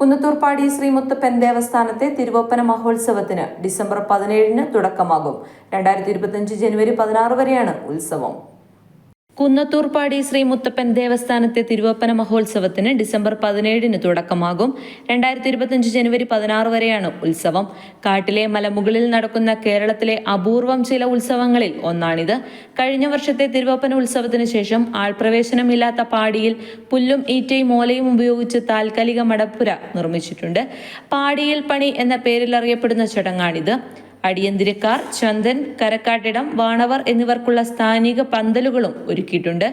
കുന്നത്തൂർപ്പാടി ശ്രീ മുത്തപ്പൻ ദേവസ്ഥാനത്തെ തിരുവപ്പന മഹോത്സവത്തിന് ഡിസംബർ പതിനേഴിന് തുടക്കമാകും. രണ്ടായിരത്തി ഇരുപത്തിയഞ്ച് ജനുവരി പതിനാറ് വരെയാണ് ഉത്സവം. കുന്നത്തൂർപ്പാടി ശ്രീ മുത്തപ്പൻ ദേവസ്ഥാനത്തെ തിരുവപ്പന മഹോത്സവത്തിന് ഡിസംബർ പതിനേഴിന് തുടക്കമാകും. രണ്ടായിരത്തി ഇരുപത്തിയഞ്ച് ജനുവരി പതിനാറ് വരെയാണ് ഉത്സവം. കാട്ടിലെ മലമുകളിൽ നടക്കുന്ന കേരളത്തിലെ അപൂർവം ചില ഉത്സവങ്ങളിൽ ഒന്നാണിത്. കഴിഞ്ഞ വർഷത്തെ തിരുവപ്പന ഉത്സവത്തിന് ശേഷം ആൾപ്രവേശനമില്ലാത്ത പാടിയിൽ പുല്ലും ഈറ്റയും ഓലയും ഉപയോഗിച്ച് താൽക്കാലിക മടപ്പുര നിർമ്മിച്ചിട്ടുണ്ട്. പാടിയിൽ പണി എന്ന പേരിൽ അറിയപ്പെടുന്ന ചടങ്ങാണിത്. അടിയന്തിരക്കാർ ചന്ദൻ കരക്കാട്ടിടം വാണവർ എന്നിവർക്കുള്ള സ്ഥാനിക പന്തലുകളും ഒരുക്കിയിട്ടുണ്ട്.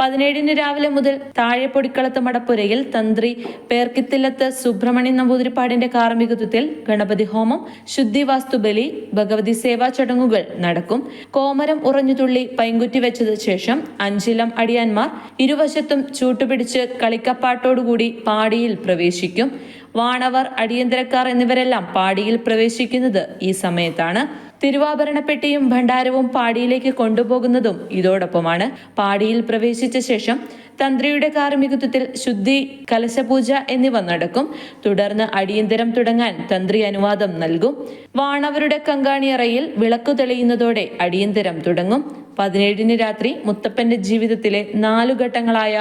പതിനേഴിന് രാവിലെ മുതൽ താഴെപ്പൊടിക്കളത്ത് മടപ്പുരയിൽ തന്ത്രി പേർക്കിത്തില്ലത്ത് സുബ്രഹ്മണ്യൻ നമ്പൂതിരിപ്പാടിന്റെ കാർമ്മികത്വത്തിൽ ഗണപതി ഹോമം ശുദ്ധി വാസ്തുബലി ഭഗവതി സേവാ ചടങ്ങുകൾ നടക്കും. കോമരം ഉറഞ്ഞുതുള്ളി പൈങ്കുറ്റി വെച്ചത് ശേഷം അഞ്ചിലം അടിയാന്മാർ ഇരുവശത്തും ചൂട്ടുപിടിച്ച് കളിക്കപ്പാട്ടോടുകൂടി പാടിയിൽ പ്രവേശിക്കും. വാണവർ അടിയന്തരക്കാർ എന്നിവരെല്ലാം പാടിയിൽ പ്രവേശിക്കുന്നത് ഈ സമയത്താണ്. തിരുവാഭരണപ്പെട്ടിയും ഭണ്ഡാരവും പാടിയിലേക്ക് കൊണ്ടുപോകുന്നതും ഇതോടൊപ്പമാണ്. പാടിയിൽ പ്രവേശിച്ച ശേഷം തന്ത്രിയുടെ കാർമ്മികത്വത്തിൽ ശുദ്ധി കലശപൂജ എന്നിവ നടക്കും. തുടർന്ന് അടിയന്തരം തുടങ്ങാൻ തന്ത്രി അനുവാദം നൽകും. വാണവരുടെ കങ്കാണിയറയിൽ വിളക്ക് തെളിയുന്നതോടെ അടിയന്തരം തുടങ്ങും. പതിനേഴിന് രാത്രി മുത്തപ്പന്റെ ജീവിതത്തിലെ നാലു ഘട്ടങ്ങളായ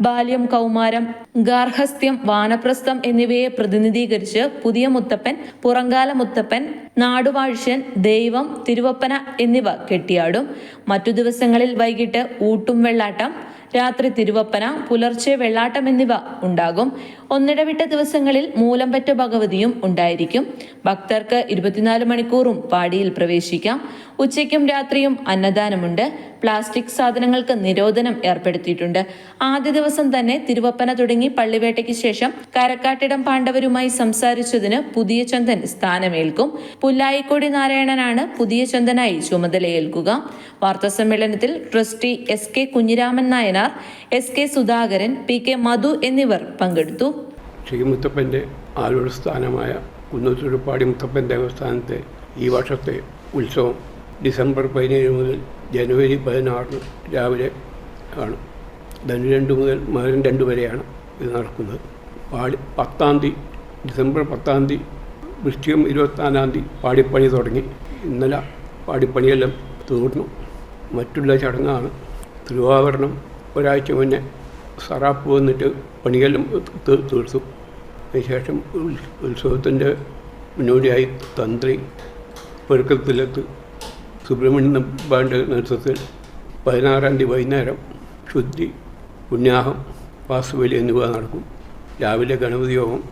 ബാല്യം കൗമാരം ഗാർഹസ്ഥ്യം വാനപ്രസ്ഥം എന്നിവയെ പ്രതിനിധീകരിച്ച് പുതിയ മുത്തപ്പൻ പുറങ്കാല മുത്തപ്പൻ നാടുവാഴ്ചൻ ദൈവം തിരുവപ്പന എന്നിവ കെട്ടിയാടും. മറ്റു ദിവസങ്ങളിൽ വൈകിട്ട് ഊട്ടും വെള്ളാട്ടം രാത്രി തിരുവപ്പന പുലർച്ചെ വെള്ളാട്ടം എന്നിവ ഉണ്ടാകും. ഒന്നിടവിട്ട ദിവസങ്ങളിൽ മൂലംപറ്റ ഭഗവതിയും ഉണ്ടായിരിക്കും. ഭക്തർക്ക് ഇരുപത്തിനാല് മണിക്കൂറും പാടിയിൽ പ്രവേശിക്കാം. ഉച്ചയ്ക്കും രാത്രിയും അന്നദാനമുണ്ട്. പ്ലാസ്റ്റിക് സാധനങ്ങൾക്ക് നിരോധനം ഏർപ്പെടുത്തിയിട്ടുണ്ട്. ആദ്യ ദിവസം തന്നെ തിരുവപ്പന തുടങ്ങി പള്ളിവേട്ടയ്ക്ക് ശേഷം കരക്കാട്ടിടം പാണ്ഡവരുമായി സംസാരിച്ചതിന് പുതിയ ചന്ദൻ സ്ഥാനമേൽക്കും. പുല്ലായിക്കോടി നാരായണനാണ് പുതിയ ചന്ദനായി ചുമതലയേൽക്കുക. വാർത്താ സമ്മേളനത്തിൽ trustee S K Kunhiraman Nayanar S K Sudhakaran P K Madhu എന്നിവർ പങ്കെടുത്തു. ശ്രീമുത്തപ്പന്റെ ആലൂർ സ്ഥാനമായ കുന്നത്തുരുപ്പാടി മുത്തപ്പൻ ദേവസ്ഥാനത്തെ ഈ വർഷത്തെ ഉത്സവം ഡിസംബർ പതിനേഴ് മുതൽ ജനുവരി പതിനാറിന് രാവിലെ ആണ്. ധനു രണ്ട് മുതൽ മകരം രണ്ട് വരെയാണ് ഇത് നടക്കുന്നത്. പാടി പത്താം തീയതി ഡിസംബർ പത്താം തീയതി വൃശ്ചികം ഇരുപത്തിനാലാം തീയതി പാടിപ്പണി തുടങ്ങി. ഇന്നലെ പാടിപ്പണിയെല്ലാം തീർന്നു. മറ്റുള്ള ചടങ്ങാണ്. തിരുവാഭരണം ഒരാഴ്ച മുന്നേ സറാപ്പ് വന്നിട്ട് പണിയെല്ലാം തീർത്തു. അതിനുശേഷം ഉത്സവത്തിന്റെ മുന്നോടിയായി തന്ത്രി പെരുക്കത്തിലെത്ത് സുബ്രഹ്മണ്യം ബാന്റെ നേതൃത്വത്തിൽ പതിനാറാം തീയതി വൈകുന്നേരം ശുദ്ധി പുണ്യാഹം വാസുബലി എന്നിവ നടക്കും. രാവിലെ ഗണപതി യോഗം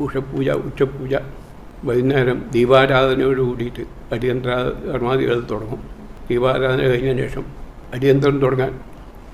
ഉഷപൂജ ഉച്ചപൂജ വൈകുന്നേരം ദീപാരാധനയോട് കൂടിയിട്ട് അടിയന്തര കർമാദികൾ തുടങ്ങും. ദീപാരാധന കഴിഞ്ഞതിന് ശേഷം അടിയന്തരം തുടങ്ങാൻ